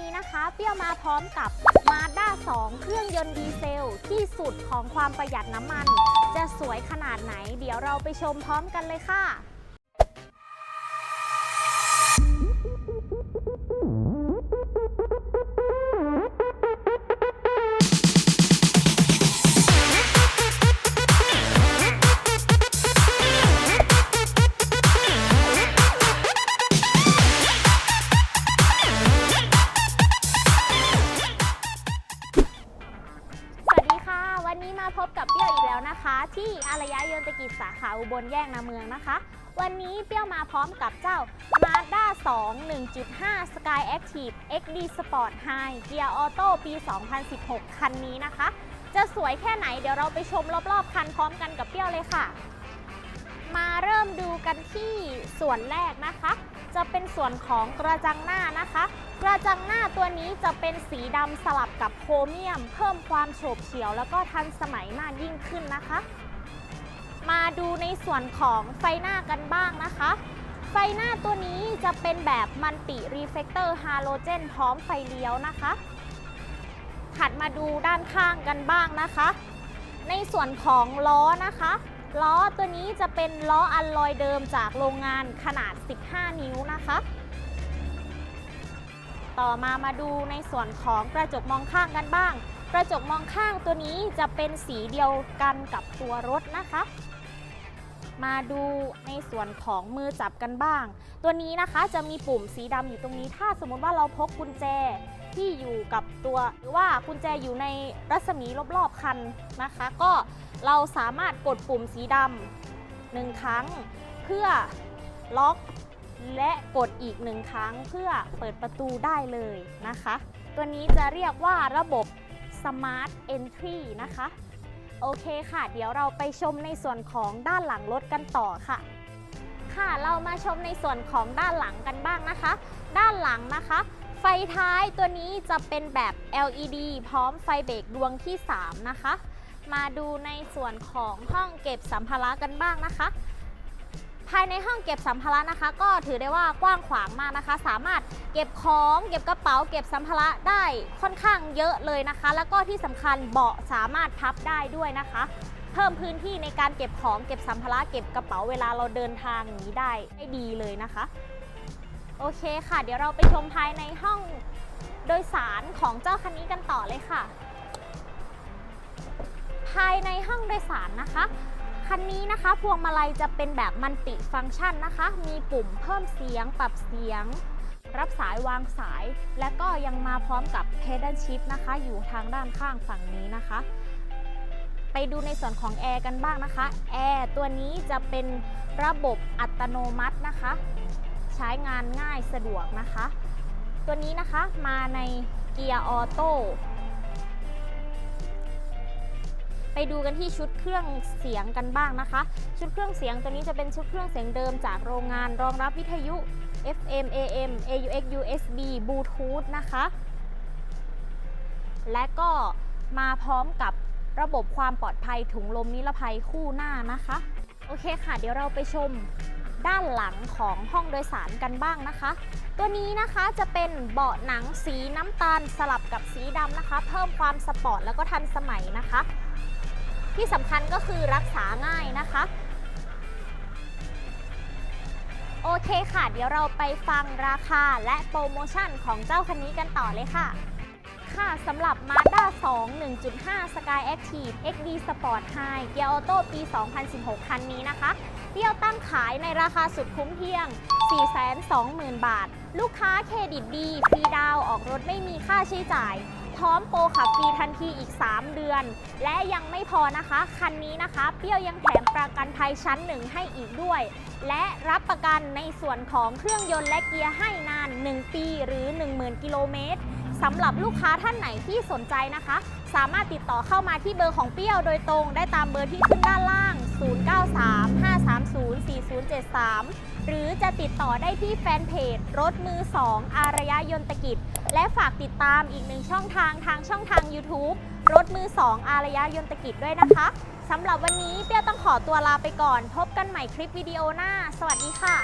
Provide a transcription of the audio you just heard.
นี้นะคะเปรี้ยวมาพร้อมกับ Mazda 2 เครื่องยนต์ดีเซล ที่สุดของความประหยัดน้ำมัน จะสวยขนาดไหน เดี๋ยวเราไปชมพร้อมกันเลยค่ะารยะยนตกิจสาขาอุบลแยกนาเมืองนะคะ วันนี้เปรี้ยวมาพร้อมกับเจ้า Mazda 2 1.5 Sky Active XD Sport High เกียร์ออโต้ปี 2016 คันนี้นะคะ จะสวยแค่ไหนเดี๋ยวเราไปชมรอบๆ คันพร้อมกันกับเปรี้ยวเลยค่ะ มาเริ่มดูกันที่ส่วนแรกนะคะ จะเป็นส่วนของกระจังหน้านะคะกระจังหน้าตัวนี้จะเป็นสีดำสลับกับโครเมียม เพิ่มความโฉบเฉี่ยวแล้วก็ทันสมัยมากยิ่งขึ้นนะคะ มาดูในส่วนของไฟหน้ากันบ้างนะคะ ไฟหน้าตัวนี้จะเป็นแบบมันติรีเฟกเตอร์ฮาโลเจนพร้อมไฟเลี้ยวนะคะ ถัดมาดูด้านข้างกันบ้างนะคะ ในส่วนของล้อนะคะ ล้อตัวนี้จะเป็นล้ออัลลอยเดิมจากโรงงานขนาด 15 นิ้วนะคะ ต่อมามาดูในส่วนของกระจกมองข้างกันบ้างกระจกมองข้างตัวนี้จะเป็นสีเดียวกันกับตัวรถนะคะ มาดูในส่วนของมือจับกันบ้าง ตัวนี้นะคะจะมีปุ่มสีดำอยู่ตรงนี้ ถ้าสมมติว่าเราพกกุญแจที่อยู่กับตัวหรือว่ากุญแจอยู่ในรัศมีรอบๆคันนะคะ ก็เราสามารถกดปุ่มสีดำหนึ่งครั้ง เพื่อล็อกและกดอีกหนึ่งครั้งเพื่อเปิดประตูได้เลยนะคะ ตัวนี้จะเรียกว่าระบบ Smart Entry นะคะ โอเคค่ะ เดี๋ยวเราไปชมในส่วนของด้านหลังรถกันต่อค่ะ ค่ะเรามาชมในส่วนของด้านหลังกันบ้างนะคะ ด้านหลังนะคะ ไฟท้ายตัวนี้จะเป็นแบบ LED พร้อมไฟเบรกดวงที่ 3 นะคะ มาดูในส่วนของห้องเก็บสัมภาระกันบ้างนะคะ ภายในห้องเก็บสัมภาระนะคะ ก็ถือได้ว่ากว้างขวางมากนะคะ สามารถเก็บของเก็บกระเป๋า เก็บสัมภาระได้ค่อนข้างเยอะเลยนะคะ แล้วก็ที่สำคัญเบาะสามารถพับได้ด้วยนะคะ เพิ่มพื้นที่ในการเก็บของเก็บสัมภาระเก็บกระเป๋าเวลาเราเดินทางอย่างนี้ได้ได้ดีเลยนะคะ โอเคค่ะ เดี๋ยวเราไปชมภายในห้องโดยสารของเจ้าคันนี้กันต่อเลยค่ะ ภายในห้องโดยสารนะคะ คันนี้นะคะพวงมาลัยจะเป็นแบบมันติฟังก์ชันนะคะ มีปุ่มเพิ่มเสียง ปรับเสียง รับสายวางสาย และก็ยังมาพร้อมกับ pedal shift นะคะ อยู่ทางด้านข้างฝั่งนี้นะคะ ไปดูในส่วนของแอร์กันบ้างนะคะแอร์ตัวนี้จะเป็นระบบอัตโนมัตินะคะ ใช้งานง่ายสะดวกนะคะ ตัวนี้นะคะมาในเกียร์ออโต้ ไปดูกันที่ชุดเครื่องเสียงกันบ้างนะคะ ชุดเครื่องเสียงตัวนี้จะเป็นชุดเครื่องเสียงเดิมจากโรงงาน รองรับวิทยุ FM AM AUX USB Bluetooth นะคะ และก็มาพร้อมกับระบบความปลอดภัยถุงลมนิรภัยคู่หน้านะคะ โอเคค่ะ เดี๋ยวเราไปชมด้านหลังของห้องโดยสารกันบ้างนะคะ ตัวนี้นะคะจะเป็นเบาะหนังสีน้ำตาลสลับกับสีดำนะคะ เพิ่มความสปอร์ตแล้วก็ทันสมัยนะคะ ที่สำคัญก็คือรักษาง่ายนะคะ โอเคค่ะ เดี๋ยวเราไปฟังราคาและโปรโมชั่นของเจ้าคันนี้กันต่อเลยค่ะค่ะสำหรับ Mazda 2 1.5 Sky Active XD Sport High เกียร์ออโต้ปี 2016 คันนี้นะคะเปรี้ยวตั้งขายในราคาสุดคุ้มเพียง 420,000 บาท ลูกค้าเครดิตดี ฟรีดาวออกรถไม่มีค่าใช้จ่าย พร้อมโปรขับฟรีทันทีอีก 3 เดือน และยังไม่พอนะคะ คันนี้นะคะ เปรี้ยวยังแถมประกันภัยชั้นหนึ่งให้อีกด้วย และรับประกันในส่วนของเครื่องยนต์และเกียร์ให้นาน 1 ปีหรือ 10,000 กิโลเมตรสำหรับลูกค้าท่านไหนที่สนใจนะคะ สามารถติดต่อเข้ามาที่เบอร์ของเปรี้ยวโดยตรงได้ตามเบอร์ที่ขึ้นด้านล่าง 0935304073 หรือจะติดต่อได้ที่แฟนเพจรถมือ 2 อารยยนตกิจ และฝากติดตามอีกหนึ่งช่องทางทางช่องทาง YouTube รถมือ 2 อารยยนตกิจด้วยนะคะสำหรับวันนี้เปี้ยวต้องขอตัวลาไปก่อน พบกันใหม่คลิปวิดีโอหน้า สวัสดีค่ะ